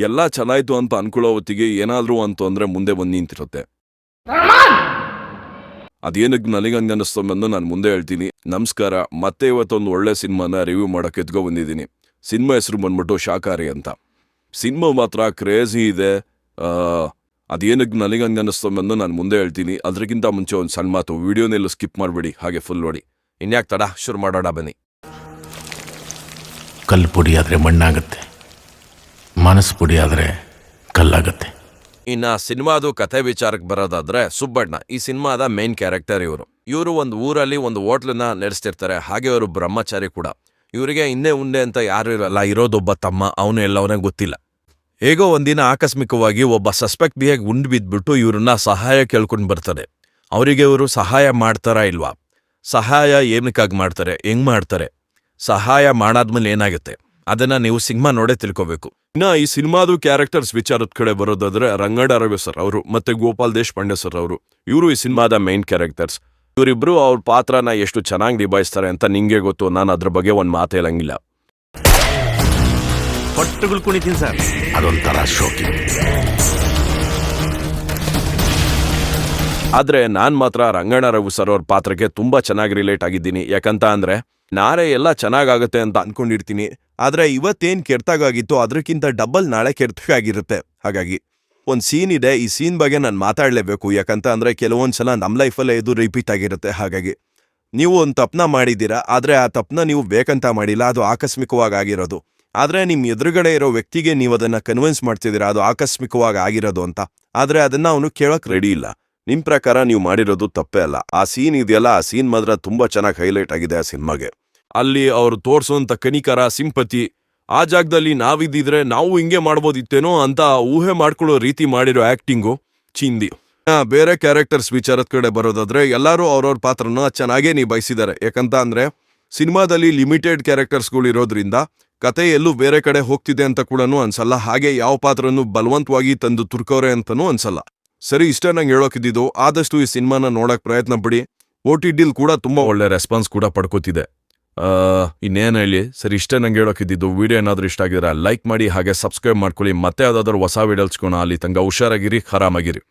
ಎಲ್ಲ ಚೆನ್ನಾಯ್ತು ಅಂತ ಅನ್ಕೊಳ್ಳೋ ಹೊತ್ತಿಗೆ ಏನಾದರೂ ಅಂತ ಅಂದ್ರೆ ಮುಂದೆ ಬಂದು ನಿಂತಿರುತ್ತೆ. ಅದೇನಕ್ಕೆ ನನಗಂಗೆ ಅನ್ನಿಸ್ತು ಅನ್ನೋದು ನಾನು ಮುಂದೆ ಹೇಳ್ತೀನಿ. ನಮಸ್ಕಾರ ಮತ್ತೆ ಇವತ್ತೊಂದು ಒಳ್ಳೆ ಸಿನಿಮಾನ ರಿವ್ಯೂ ಮಾಡೋಕೆ ಎತ್ಕೊ ಬಂದಿದ್ದೀನಿ. ಸಿನಿಮಾ ಹೆಸರು ಬಂದ್ಬಿಟ್ಟು ಶಾಕಾರಿ ಅಂತ. ಸಿನಿಮಾ ಮಾತ್ರ ಕ್ರೇಜಿ ಇದೆ. ಆ, ಅದೇನಕ್ಕೆ ನನಗಂಗೆ ಅನ್ನಿಸ್ತು ಅನ್ನೋದು ನಾನು ಮುಂದೆ ಹೇಳ್ತೀನಿ. ಅದಕ್ಕಿಂತ ಮುಂಚೆ ಒಂದು ಸಣ್ಣ ಮಾತು. ವಿಡಿಯೋನೆಲ್ಲ ಸ್ಕಿಪ್ ಮಾಡಬೇಡಿ. ಹಾಗೆ ಫುಲ್ ನೋಡಿ. ಇನ್ಯಾಕೆ ತಡ? ಶುರು ಮಾಡೋಣ ಬನ್ನಿ. ಕಲ್ಲು ಪುಡಿ ಆದರೆ ಮಣ್ಣಾಗುತ್ತೆ. ಮನಸ್ಸು ಪುಡಿ ಆದರೆ ಕಲ್ಲಾಗತ್ತೆ. ಇನ್ನು ಸಿನಿಮಾದು ಕಥೆ ವಿಚಾರಕ್ಕೆ ಬರೋದಾದ್ರೆ ಸುಬ್ಬಣ್ಣ, ಈ ಸಿನಿಮಾದ ಮೇನ್ ಕ್ಯಾರೆಕ್ಟರ್ ಇವರು. ಇವರು ಒಂದು ಊರಲ್ಲಿ ಒಂದು ಹೋಟ್ಲನ್ನ ನಡೆಸ್ತಿರ್ತಾರೆ, ಹಾಗೆ ಅವರು ಬ್ರಹ್ಮಚಾರಿ ಕೂಡ. ಇವರಿಗೆ ಇನ್ನೇ ಉಂಡೆ ಅಂತ ಯಾರು ಇರಲ್ಲ ಇರೋದೊಬ್ಬ ತಮ್ಮ, ಅವನು ಎಲ್ಲವನೇ ಗೊತ್ತಿಲ್ಲ. ಹೇಗೋ ಒಂದಿನ ಆಕಸ್ಮಿಕವಾಗಿ ಒಬ್ಬ ಸಸ್ಪೆಕ್ಟ್ ಬಿಹೇಗೆ ಉಂಡು ಬಿದ್ದುಬಿಟ್ಟು ಇವ್ರನ್ನ ಸಹಾಯ ಕೇಳ್ಕೊಂಡು ಬರ್ತಾರೆ ಅವರಿಗೆ ಇವರು ಸಹಾಯ ಮಾಡ್ತಾರಾ ಇಲ್ವಾ? ಸಹಾಯ ಏನಕ್ಕಾಗಿ ಮಾಡ್ತಾರೆ, ಹೆಂಗ್ ಮಾಡ್ತಾರೆ? ಸಹಾಯ ಮಾಡಾದ್ಮೇಲೆ ಏನಾಗುತ್ತೆ? ಅದನ್ನ ನೀವು ಸಿನಿಮಾ ನೋಡೇ ತಿಳ್ಕೋಬೇಕು. ಇನ್ನ ಈ ಸಿನಿಮಾದು ಕ್ಯಾರೆಕ್ಟರ್ಸ್ ವಿಚಾರದ ಕಡೆ ಬರೋದಾದ್ರೆ ರಂಗಡ ರವಿ ಸರ್ ಅವರು ಮತ್ತೆ ಗೋಪಾಲ್ ದೇಶಪಾಂಡೆ ಸರ್ ಅವರು. ಇವರು ಈ ಸಿನಿಮಾದ ಮೈನ್ ಕ್ಯಾರೆಕ್ಟರ್ಸ್ ಇವರಿಬ್ರು ಅವ್ರ ಪಾತ್ರನ ಎಷ್ಟು ಚೆನ್ನಾಗಿ ನಿಭಾಯಿಸ್ತಾರೆ ಅಂತ ನಿಂಗೆ ಗೊತ್ತು ನಾನು ಅದ್ರ ಬಗ್ಗೆ ಒಂದು ಮಾತು ಹೇಳಂಗಿಲ್ಲ. ಹೊಟ್ಟುಗಳು ಕುಣಿತೀನಿ ಸರ್. ಅದೊಂಥರ ಶೋಕಿ ಆದ್ರೆ ನಾನು ಮಾತ್ರ ರಂಗಣ್ಣ ರಘು ಸರ್ ಅವ್ರ ಪಾತ್ರಕ್ಕೆ ತುಂಬಾ ಚೆನ್ನಾಗಿ ರಿಲೇಟ್ ಆಗಿದ್ದೀನಿ. ಯಾಕಂತ ಅಂದ್ರೆ ನಾರೇ ಎಲ್ಲ ಚೆನ್ನಾಗಾಗುತ್ತೆ ಅಂತ ಅನ್ಕೊಂಡಿರ್ತೀನಿ. ಆದ್ರೆ ಇವತ್ತೇನ್ ಕೆಡ್ತಾಗಾಗಿತ್ತು ಅದಕ್ಕಿಂತ ಡಬಲ್ ನಾಳೆ ಕೆಡ್ತಾಗಿರುತ್ತೆ ಹಾಗಾಗಿ ಒಂದು ಸೀನ್ ಇದೆ, ಈ ಸೀನ್ ಬಗ್ಗೆ ನಾನು ಮಾತಾಡಲೇಬೇಕು. ಯಾಕಂತ ಅಂದರೆ ಕೆಲವೊಂದು ಸಲ ನಮ್ಮ ಲೈಫಲ್ಲೇ ಇದು ರಿಪೀಟ್ ಆಗಿರುತ್ತೆ. ಹಾಗಾಗಿ ನೀವು ಒಂದು ತಪ್ಪನ ಮಾಡಿದ್ದೀರಾ, ಆದರೆ ಆ ತಪ್ಪನ ನೀವು ಬೇಕಂತ ಮಾಡಿಲ್ಲ, ಅದು ಆಕಸ್ಮಿಕವಾಗಿ ಆಗಿರೋದು. ಆದರೆ ನಿಮ್ಮ ಎದುರುಗಡೆ ಇರೋ ವ್ಯಕ್ತಿಗೆ ನೀವು ಅದನ್ನ ಕನ್ವಿನ್ಸ್ ಮಾಡ್ತಿದ್ದೀರಾ, ಅದು ಆಕಸ್ಮಿಕವಾಗಿ ಆಗಿರೋದು ಅಂತ. ಆದರೆ ಅದನ್ನ ಅವನು ಕೇಳೋಕೆ ರೆಡಿ ಇಲ್ಲ. ನಿಮ್ಮ ಪ್ರಕಾರ ನೀವು ಮಾಡಿರೋದು ತಪ್ಪೇ ಅಲ್ಲ. ಆ ಸೀನ್ ಇದೆಯಲ್ಲ, ಆ ಸೀನ್ ಮಾತ್ರ ತುಂಬಾ ಚೆನ್ನಾಗಿ ಹೈಲೈಟ್ ಆಗಿದೆ ಆ ಸಿನಿಮಾಗೆ. ಅಲ್ಲಿ ಅವ್ರು ತೋರ್ಸೋಂತ ಕನಿಕರ, ಸಿಂಪತಿ, ಆ ಜಾಗದಲ್ಲಿ ನಾವಿದ್ದಿದ್ರೆ ನಾವು ಹಿಂಗೆ ಮಾಡ್ಬೋದಿತ್ತೇನೋ ಅಂತ ಊಹೆ ಮಾಡ್ಕೊಳ್ಳೋ ರೀತಿ ಮಾಡಿರೋ ಆಕ್ಟಿಂಗು ಚಿಂದಿ. ಬೇರೆ ಕ್ಯಾರೆಕ್ಟರ್ಸ್ ವಿಚಾರದ ಕಡೆ ಬರೋದಾದ್ರೆ ಎಲ್ಲರೂ ಅವ್ರವ್ರ ಪಾತ್ರನ ಚೆನ್ನಾಗೇ ನಿಭಾಯಿಸಿದ್ದಾರೆ. ಯಾಕಂತ ಅಂದ್ರೆ ಸಿನಿಮಾದಲ್ಲಿ ಲಿಮಿಟೆಡ್ ಕ್ಯಾರೆಕ್ಟರ್ಸ್ಗಳು ಇರೋದ್ರಿಂದ ಕತೆ ಎಲ್ಲೂ ಬೇರೆ ಕಡೆ ಹೋಗ್ತಿದೆ ಅಂತ ಕೂಡ ಅನ್ಸಲ್ಲ. ಹಾಗೆ ಯಾವ ಪಾತ್ರನೂ ಬಲವಂತವಾಗಿ ತಂದು ತುರ್ಕೋರೆ ಅಂತನೂ ಅನ್ಸಲ್ಲ. ಸರಿ, ಇಷ್ಟ ನಂಗೆ ಹೇಳೋಕಿದ್ದು ಆದಷ್ಟು ಈ ಸಿನಿಮಾನ ನೋಡಕ್ ಪ್ರಯತ್ನ ಪಡಿ. ಓ ಟಿ ಡಿಲ್ ಕೂಡ ತುಂಬಾ ಒಳ್ಳೆ ರೆಸ್ಪಾನ್ಸ್ ಕೂಡ ಪಡ್ಕೋತಿದೆ. ಇನ್ನೇನ್ ಹೇಳಿ? ಸರಿ, ಇಷ್ಟೇ ನಂಗೆ ಹೇಳೋಕ್ಕಿದ್ದು ವಿಡಿಯೋ ಏನಾದರೂ ಇಷ್ಟ ಆಗಿದ್ರೆ ಲೈಕ್ ಮಾಡಿ, ಹಾಗೆ ಸಬ್ಸ್ಕ್ರೈಬ್ ಮಾಡ್ಕೊಳ್ಳಿ. ಮತ್ತೆ ಯಾವುದಾದ್ರೂ ಹೊಸ ವಿಡಿಯೋಸ್ಕೋಣ ಅಲ್ಲಿ ತಂಗ ಹುಷಾರಾಗಿರಿ, ಆರಾಮಾಗಿರಿ.